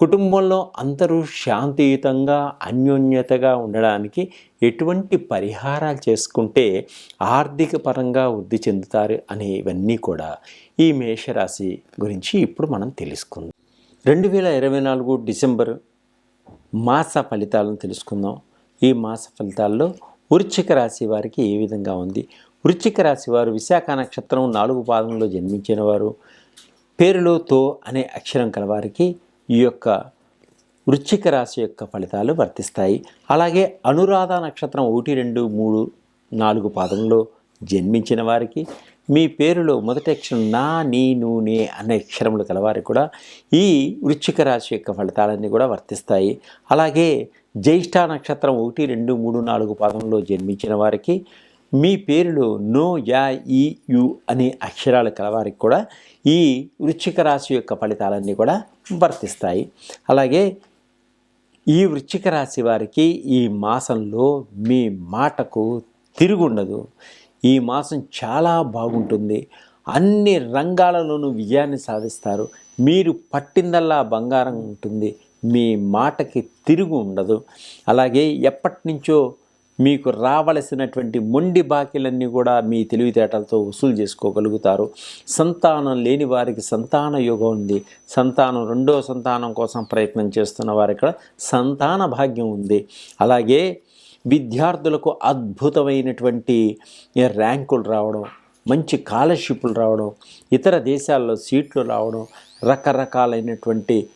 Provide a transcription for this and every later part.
కుటుంబంలో అందరూ శాంతియుతంగా అన్యోన్యతగా ఉండడానికి ఎటువంటి పరిహారాలు చేసుకుంటే ఆర్థిక పరంగా వృద్ధి చెందుతారు అనేవన్నీ కూడా ఈ మేషరాశి గురించి ఇప్పుడు మనం తెలుసుకుందాం. రెండు వేల ఇరవై నాలుగు డిసెంబర్ మాస ఫలితాలను తెలుసుకుందాం. ఈ మాస ఫలితాల్లో వృచ్చిక రాశి వారికి ఏ విధంగా ఉంది? వృచ్చిక రాశి వారు విశాఖ నక్షత్రం నాలుగు పాదంలో జన్మించిన వారు పేరులో తో అనే అక్షరం కలవారికి ఈ యొక్క వృశ్చిక రాశి యొక్క ఫలితాలు వర్తిస్తాయి. అలాగే అనురాధ నక్షత్రం ఒకటి రెండు మూడు నాలుగు పాదంలో జన్మించిన వారికి మీ పేరులో మొదటి అక్షరం నా నీ నూనె అనే అక్షరములు కలవారికి కూడా ఈ వృశ్చిక రాశి యొక్క ఫలితాలన్నీ కూడా వర్తిస్తాయి. అలాగే జ్యేష్ఠ నక్షత్రం ఒకటి రెండు మూడు నాలుగు పాదంలో జన్మించిన వారికి మీ పేరులో నో యా ఈ యు అనే అక్షరాలు కలవారికి కూడా ఈ వృశ్చిక రాశి యొక్క ఫలితాలన్నీ కూడా వర్తిస్తాయి. అలాగే ఈ వృశ్చిక రాశి వారికి ఈ మాసంలో మీ మాటకు తిరుగుండదు. ఈ మాసం చాలా బాగుంటుంది. అన్ని రంగాలలోనూ విజయాన్ని సాధిస్తారు. మీరు పట్టిందల్లా బంగారం ఉంటుంది. మీ మాటకి తిరుగు ఉండదు. అలాగే ఎప్పటి నుంచో మీకు రావలసినటువంటి మొండి బాకీలన్నీ కూడా మీ తెలివితేటలతో వసూలు చేసుకోగలుగుతారు. సంతానం లేని వారికి సంతాన యోగం ఉంది. సంతానం రెండో సంతానం కోసం ప్రయత్నం చేస్తున్న వారికి సంతాన భాగ్యం ఉంది. అలాగే విద్యార్థులకు అద్భుతమైనటువంటి ర్యాంకులు రావడం మంచి స్కాలర్షిప్లు రావడం ఇతర దేశాల్లో సీట్లు రావడం రకరకాలైనటువంటి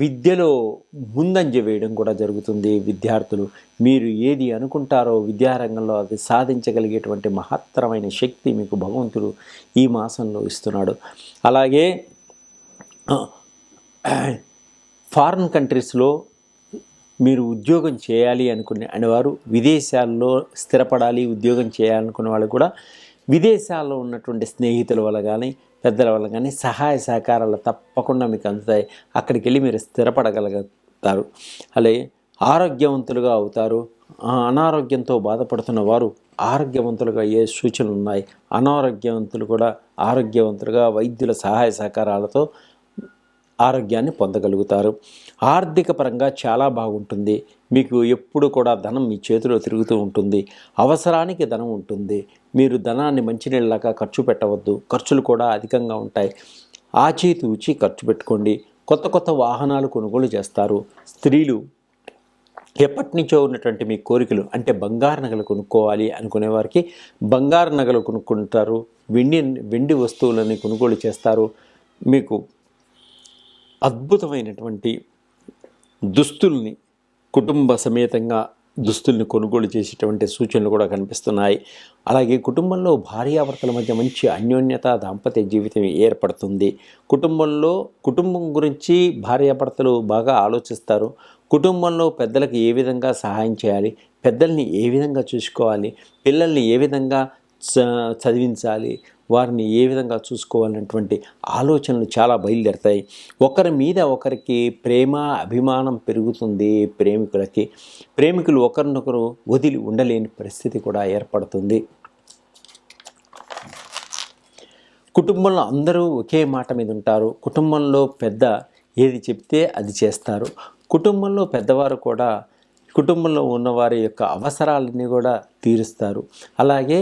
విద్యలో ముందంజ వేయడం కూడా జరుగుతుంది. విద్యార్థులు మీరు ఏది అనుకుంటారో విద్యారంగంలో అది సాధించగలిగేటువంటి మహత్తరమైన శక్తి మీకు భగవంతుడు ఈ మాసంలో ఇస్తున్నాడు. అలాగే ఫారిన్ కంట్రీస్లో మీరు ఉద్యోగం చేయాలి అనుకునే అనేవారు విదేశాల్లో స్థిరపడాలి ఉద్యోగం చేయాలనుకునే వాళ్ళు కూడా విదేశాల్లో ఉన్నటువంటి స్నేహితుల వల్ల కానీ పెద్దల వల్ల కానీ సహాయ సహకారాలు తప్పకుండా మీకు అందుతాయి. అక్కడికి వెళ్ళి మీరు స్థిరపడగలుగుతారు. అలాగే ఆరోగ్యవంతులుగా అవుతారు. అనారోగ్యంతో బాధపడుతున్న వారు ఆరోగ్యవంతులుగా ఏ సూచనలు ఉన్నాయి. అనారోగ్యవంతులు కూడా ఆరోగ్యవంతులుగా వైద్యుల సహాయ సహకారాలతో ఆరోగ్యాన్ని పొందగలుగుతారు. ఆర్థిక పరంగా చాలా బాగుంటుంది. మీకు ఎప్పుడు కూడా ధనం మీ చేతిలో తిరుగుతూ ఉంటుంది. అవసరానికి ధనం ఉంటుంది. మీరు ధనాన్ని మంచినీళ్ళగా ఖర్చు పెట్టవద్దు. ఖర్చులు కూడా అధికంగా ఉంటాయి. ఆచితూచి ఖర్చు పెట్టుకోండి. కొత్త కొత్త వాహనాలు కొనుగోలు చేస్తారు. స్త్రీలు ఎప్పటి నుంచో ఉన్నటువంటి మీ కోరికలు అంటే బంగారు నగలు కొనుక్కోవాలి అనుకునే వారికి బంగారు నగలు కొనుక్కుంటారు. వెండి వెండి వస్తువులని కొనుగోలు చేస్తారు. మీకు అద్భుతమైనటువంటి దుస్తుల్ని కుటుంబ సమేతంగా దుస్తుల్ని కొనుగోలు చేసేటువంటి సూచనలు కూడా కనిపిస్తున్నాయి. అలాగే కుటుంబంలో భార్యాభర్తల మధ్య మంచి అన్యోన్యత దాంపత్య జీవితం ఏర్పడుతుంది. కుటుంబంలో కుటుంబం గురించి భార్యాభర్తలు బాగా ఆలోచిస్తారు. కుటుంబంలో పెద్దలకు ఏ విధంగా సహాయం చేయాలి? పెద్దల్ని ఏ విధంగా చూసుకోవాలి? పిల్లల్ని ఏ విధంగా చ- చదివించాలి? వారిని ఏ విధంగా చూసుకోవాలన్నటువంటి ఆలోచనలు చాలా బయలుదేరుతాయి. ఒకరి మీద ఒకరికి ప్రేమ అభిమానం పెరుగుతుంది ప్రేమికులకి. ప్రేమికులు ఒకరినొకరు వదిలి ఉండలేని పరిస్థితి కూడా ఏర్పడుతుంది. కుటుంబంలో అందరూ ఒకే మాట మీద ఉంటారు. కుటుంబంలో పెద్ద ఏది చెప్తే అది చేస్తారు. కుటుంబంలో పెద్దవారు కూడా కుటుంబంలో ఉన్నవారి యొక్క అవసరాలన్నీ కూడా తీరుస్తారు. అలాగే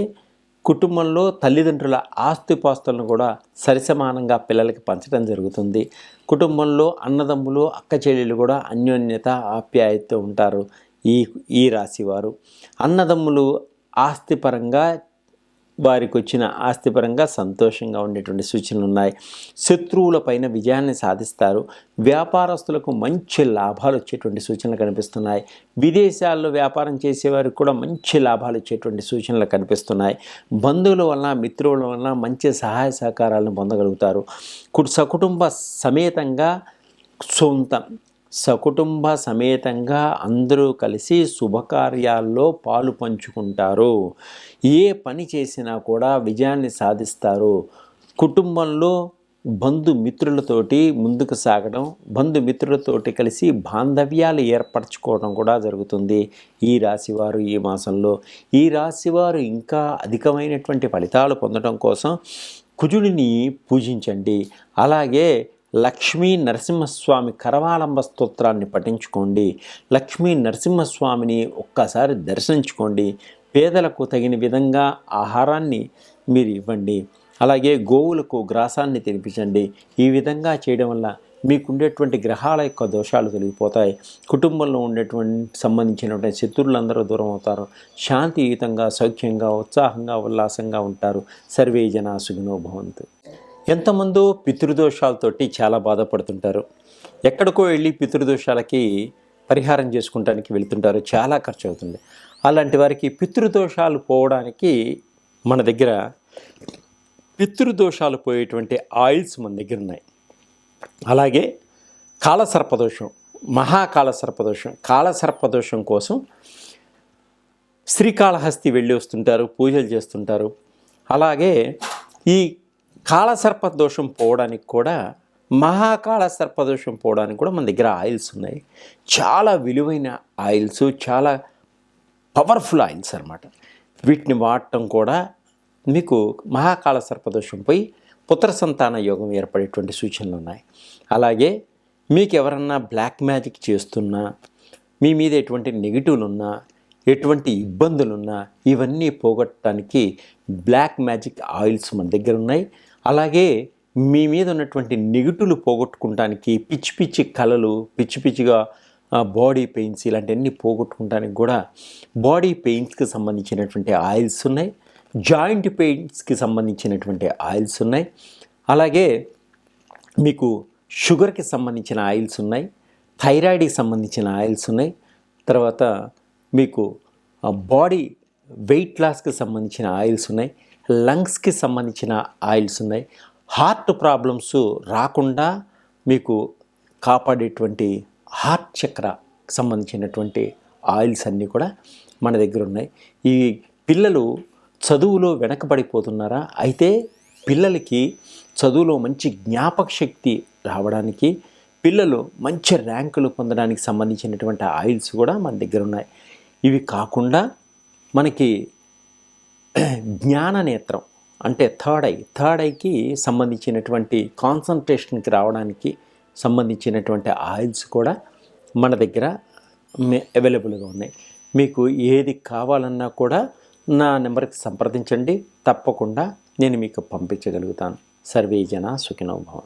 కుటుంబంలో తల్లిదండ్రుల ఆస్తిపాస్తులను కూడా సరిసమానంగా పిల్లలకి పంచడం జరుగుతుంది. కుటుంబంలో అన్నదమ్ములు అక్క చెల్లెలు కూడా అన్యోన్యత ఆప్యాయతతో ఉంటారు ఈ ఈ రాశివారు. అన్నదమ్ములు ఆస్తిపరంగా వారికి వచ్చిన ఆస్తిపరంగా సంతోషంగా ఉండేటువంటి సూచనలు ఉన్నాయి శత్రువులపైన విజయాన్ని సాధిస్తారు. వ్యాపారస్తులకు మంచి లాభాలు వచ్చేటువంటి సూచనలు కనిపిస్తున్నాయి. విదేశాల్లో వ్యాపారం చేసేవారికి కూడా మంచి లాభాలు వచ్చేటువంటి సూచనలు కనిపిస్తున్నాయి. బంధువుల వలన మిత్రుల వలన మంచి సహాయ సహకారాలను పొందగలుగుతారు. కు- సకుటుంబ సమేతంగా సొంతం సకుటుంబ సమేతంగా అందరూ కలిసి శుభకార్యాల్లో పాలు పంచుకుంటారు. ఏ పని చేసినా కూడా విజయాన్ని సాధిస్తారు. కుటుంబంలో బంధుమిత్రులతోటి ముందుకు సాగడం బంధుమిత్రులతోటి కలిసి బాంధవ్యాలు ఏర్పరచుకోవడం కూడా జరుగుతుంది ఈ రాశివారు ఈ మాసంలో. ఈ రాశివారు ఇంకా అధికమైనటువంటి ఫలితాలు పొందడం కోసం కుజుడిని పూజించండి. అలాగే లక్ష్మీ నరసింహస్వామి కరవాలంబ స్తోత్రాన్ని పఠించుకోండి. లక్ష్మీ నరసింహస్వామిని ఒక్కసారి దర్శించుకోండి. పేదలకు తగిన విధంగా ఆహారాన్ని మీరు ఇవ్వండి. అలాగే గోవులకు గ్రాసాన్ని తినిపించండి. ఈ విధంగా చేయడం వల్ల మీకుండేటువంటి గ్రహాల యొక్క దోషాలు తొలగిపోతాయి. కుటుంబంలో ఉండేటువంటి సంబంధించినటువంటి శత్రువులందరూ దూరం అవుతారు. శాంతియుతంగా సౌఖ్యంగా ఉత్సాహంగా ఉల్లాసంగా ఉంటారు. సర్వే జనా సుఖినో భవంతు. ఎంతమందో పితృదోషాలతోటి చాలా బాధపడుతుంటారు. ఎక్కడికో వెళ్ళి పితృదోషాలకి పరిహారం చేసుకుంటానికి వెళ్తుంటారు. చాలా ఖర్చు అవుతుంది అలాంటి వారికి పితృదోషాలు పోవడానికి మన దగ్గర పితృదోషాలు పోయేటువంటి ఆయిల్స్ మన దగ్గర ఉన్నాయి. అలాగే కాలసర్పదోషం మహాకాల సర్పదోషం కాలసర్పదోషం కోసం శ్రీకాళహస్తి వెళ్ళి వస్తుంటారు పూజలు చేస్తుంటారు. అలాగే ఈ కాళసర్ప దోషం పోవడానికి కూడా మహాకాళ సర్పదోషం పోవడానికి కూడా మన దగ్గర ఆయిల్స్ ఉన్నాయి. చాలా విలువైన ఆయిల్స్ చాలా పవర్ఫుల్ ఆయిల్స్ అనమాట వీటిని వాడటం కూడా మీకు మహాకాళ సర్పదోషం పోయి పుత్ర సంతాన యోగం ఏర్పడేటువంటి సూచనలు ఉన్నాయి. అలాగే మీకు ఎవరన్నా బ్లాక్ మ్యాజిక్ చేస్తున్నా మీ మీద ఎటువంటి నెగిటివ్లు ఉన్నా ఎటువంటి ఇబ్బందులున్నా ఇవన్నీ పోగొట్టడానికి బ్లాక్ మ్యాజిక్ ఆయిల్స్ మన దగ్గర ఉన్నాయి. అలాగే మీ మీద ఉన్నటువంటి నెగిటివ్లు పోగొట్టుకుంటానికి పిచ్చి పిచ్చి కళలు పిచ్చి పిచ్చిగా బాడీ పెయిన్స్ ఇలాంటివన్నీ పోగొట్టుకుంటానికి కూడా బాడీ పెయిన్స్కి సంబంధించినటువంటి ఆయిల్స్ ఉన్నాయి. జాయింట్ పెయిన్స్కి సంబంధించినటువంటి ఆయిల్స్ ఉన్నాయి. అలాగే మీకు షుగర్కి సంబంధించిన ఆయిల్స్ ఉన్నాయి. థైరాయిడ్కి సంబంధించిన ఆయిల్స్ ఉన్నాయి. తర్వాత మీకు బాడీ వెయిట్ లాస్కి సంబంధించిన ఆయిల్స్ ఉన్నాయి. లంగ్స్కి సంబంధించిన ఆయిల్స్ ఉన్నాయి. హార్ట్ ప్రాబ్లమ్స్ రాకుండా మీకు కాపాడేటువంటి హార్ట్ చక్ర సంబంధించినటువంటి ఆయిల్స్ అన్నీ కూడా మన దగ్గర ఉన్నాయి. ఈ పిల్లలు చదువులో వెనకబడిపోతున్నారా? అయితే పిల్లలకి చదువులో మంచి జ్ఞాపక శక్తి రావడానికి పిల్లలు మంచి ర్యాంకులు పొందడానికి సంబంధించినటువంటి ఆయిల్స్ కూడా మన దగ్గర ఉన్నాయి. ఇవి కాకుండా మనకి జ్ఞాన నేత్రం అంటే థర్డ్ ఐ థర్డ్ ఐకి సంబంధించినటువంటి కాన్సన్ట్రేషన్కి రావడానికి సంబంధించినటువంటి ఆయిల్స్ కూడా మన దగ్గర అవైలబుల్గా ఉన్నాయి. మీకు ఏది కావాలన్నా కూడా నా నెంబర్కి సంప్రదించండి. తప్పకుండా నేను మీకు పంపించగలుగుతాను. సర్వే జన సుఖినో